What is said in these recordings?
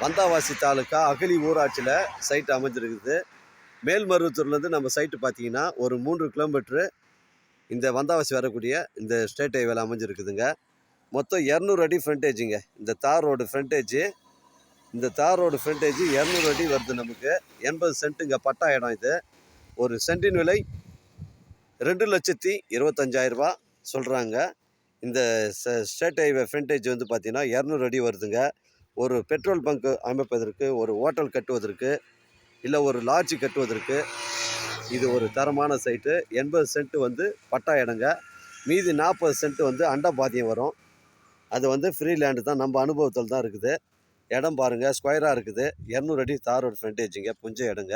வந்தாவாசி தாலுக்கா அகலி ஊராட்சியில் சைட் அமைஞ்சிருக்குது. மேல்மருவத்தூர்லேருந்து நம்ம சைட்டு பார்த்தீங்கன்னா ஒரு மூன்று கிலோமீட்ரு இந்த வந்தாவாசி வரக்கூடிய இந்த ஸ்டேட் ஹைவேல அமைஞ்சிருக்குதுங்க. மொத்தம் இரநூறு அடி ஃப்ரண்டேஜுங்க இந்த தார் ரோடு ஃப்ரண்டேஜு இந்த தார் ரோடு ஃப்ரண்டேஜ் இரநூறு அடி வருது நமக்கு. எண்பது சென்ட்டுங்க பட்டா இடம் இது. ஒரு சென்டின் விலை ரெண்டு லட்சத்தி இருபத்தஞ்சாயிரரூபா சொல்கிறாங்க இந்த ஸ்டேட் ஹைவே ஃப்ரண்டேஜ் வந்து பார்த்திங்கன்னா இரநூறு அடி வருதுங்க. ஒரு பெட்ரோல் பங்க் அமைப்பதற்கு ஒரு ஹோட்டல் கட்டுவதற்கு இல்லை ஒரு லாட்ஜ் கட்டுவதற்கு இது ஒரு தரமான சைட்டு. எண்பது சென்ட் வந்து பட்டா இடங்க மீதி நாற்பது சென்ட் வந்து அண்டபாதியம் வரும். அது வந்து ஃப்ரீ லேண்டு தான். நம்ம அனுபவத்தில் தான் இருக்குது. இடம் பாருங்கள் ஸ்கொயராக இருக்குது. இரநூறு அடி தார் ஒரு ஃப்ரண்டேஜுங்க புஞ்ச இடங்க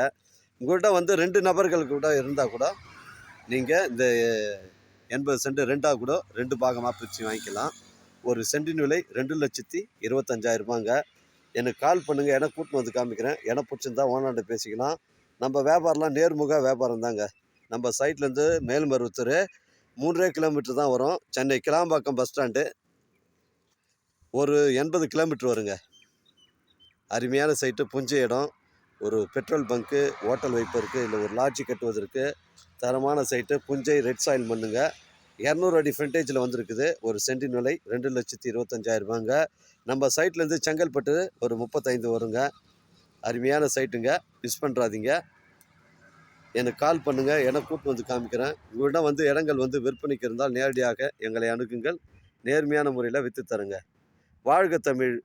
உங்கள்கிட்ட வந்து ரெண்டு நபர்கள் கூட இருந்தால் கூட நீங்கள் இந்த எண்பது சென்ட் ரெண்டாக கூட ரெண்டு பாகமாக பிரித்து வாங்கிக்கலாம். ஒரு சென்டின் விலை ரெண்டு லட்சத்தி இருபத்தஞ்சாயிரரூபாங்க எனக்கு கால் பண்ணுங்கள் என கூட்டின்னு வந்து காமிக்கிறேன். என பிடிச்சிருந்தா ஓனாண்ட பேசிக்கலாம். நம்ம வியாபாரம்லாம் நேர்முக வியாபாரம் தாங்க. நம்ம சைட்லேருந்து மேல்மருவத்தூர் மூன்றே கிலோமீட்டர் தான் வரும். சென்னை கிளாம்பாக்கம் பஸ் ஸ்டாண்டு ஒரு எண்பது கிலோமீட்டர் வருங்க. அருமையான சைட்டு புஞ்ச இடம். ஒரு பெட்ரோல் பங்க்கு ஹோட்டல் வைப்பதற்கு இல்லை ஒரு லாட்ஜி கட்டுவதற்கு தரமான சைட்டு புஞ்சை ரெட் சாயில் மண்ணுங்க. இரநூறு அடி ஃப்ரண்டேஜில் வந்திருக்குது. ஒரு சென்டின் விலை ரெண்டு லட்சத்தி இருபத்தஞ்சாயிரம் ரூபாங்க. நம்ம சைட்லேருந்து செங்கல்பட்டு ஒரு முப்பத்தைந்து வருங்க. அருமையான சைட்டுங்க மிஸ் பண்ணுறாதீங்க எனக்கு கால் பண்ணுங்கள் என கூட்டு வந்து காமிக்கிறேன். உங்களிடம் வந்து இடங்கள் வந்து விற்பனைக்கு இருந்தால் நேரடியாக எங்களை அணுகுங்கள். நேர்மையான முறையில் விற்று தருங்க. வாழ்க தமிழ்.